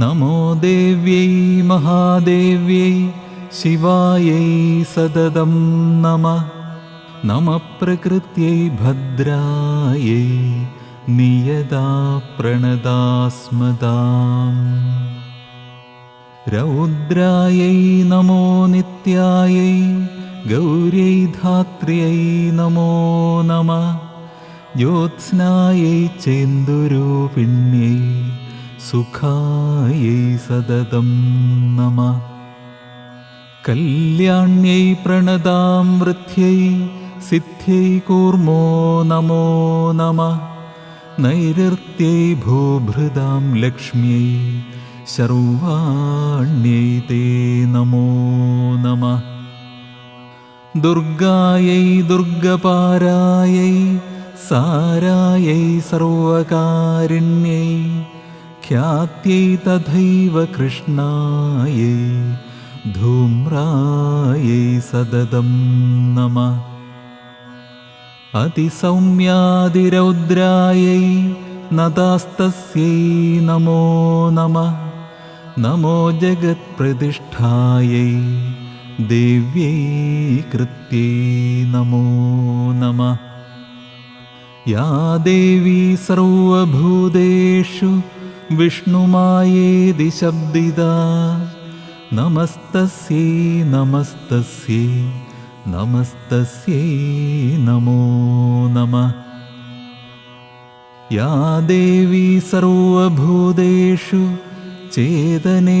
नमो देव्यै महादेव्यै शिवायै सददं नमः नमः प्रकृत्यै भद्रायै नियदा प्रणदास्मदाम् रौद्रायै नमो नित्यायै गौर्यै धात्र्यै नमो नमः ज्योत्स्नायै चेन्दुरूपिण्यै सुखायै सददं नमः कल्याण्यै प्रणदां वृत्यै सिद्ध्यै कूर्मो नमो नमः नैरृत्यै भूभृदां लक्ष्म्यै शर्वाण्यै ते नमो नमः दुर्गायै दुर्गपारायै सारायै सर्वकारिण्यै ख्यात्यै तथैव कृष्णायै धूम्रायै सददं नमः। अतिसौम्यादिरौद्रायै नदास्तस्यै नमो नमः। नमो जगत्प्रतिष्ठायै देव्यै कृत्यै नमो नमः। या देवी सर्वभूतेषु विष्णुमायेदि शब्दिदा नमस्तस्यै नमस्तस्यै नमस्तस्यै नमो नमः। या देवी सर्वभूतेषु चेतनेत्यभिधीयते।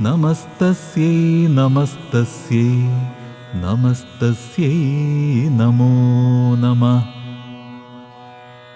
नमस्तस्यै नमस्तस्यै नमस्तस्यै नमो नमः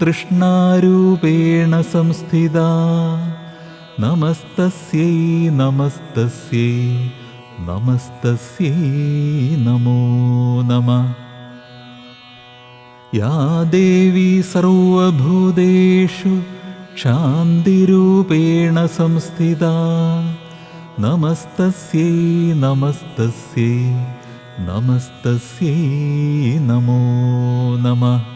तृष्णारूपेण संस्थिता। नमस्तस्यै नमस्तस्यै नमस्तस्यै नमो नमः। या देवी सर्वभूतेषु शान्तिरूपेण संस्थिता। नमस्तस्यै नमस्तस्यै नमस्तस्यै नमो नमः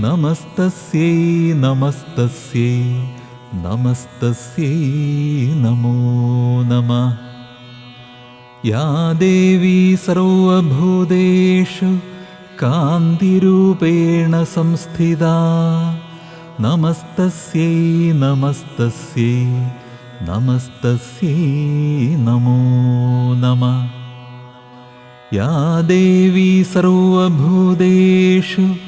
नमस्तस्यै नमस्तस्यै नमस्तस्यै नमो नमः। या देवी सर्वभूतेषु कान्तिरूपेण संस्थिता। नमस्तस्यै नमस्तस्यै नमस्तस्यै नमो नमः। या देवी सर्वभूतेषु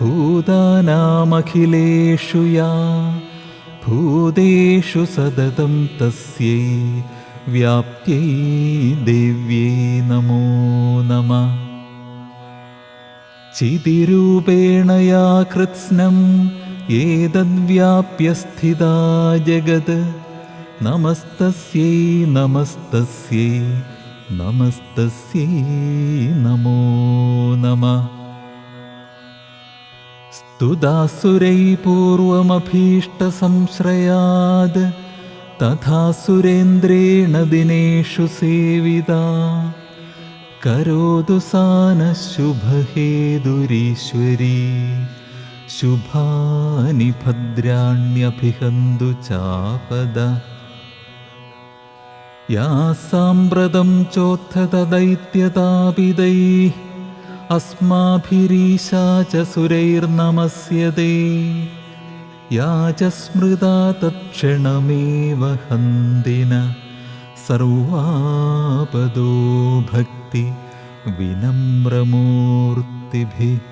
भूतानामखिलेषु या। भूतेषु सततं तस्यै व्याप्त्यै देव्यै नमो नमः। चितिरूपेण या कृत्स्नम् एतद्व्याप्य स्थिता जगत्। नमस्तस्यै नमस्तस्यै नमस्तस्यै नमो नमः स्तुदासुरै पूर्वमभीष्टसंश्रयाद् तथा सुरेन्द्रेण दिनेषु सेविता। करोतु सा नः शुभहेदुरीश्वरी शुभानि भद्राण्यभिहन्तु चापद। या साम्प्रतं चोत्थतदैत्यतापिदैः अस्माभिरीशा च सुरैर्नमस्यते। या च स्मृता तत्क्षणमेव हन्दिन सर्वापदो भक्ति विनम्रमूर्तिभिः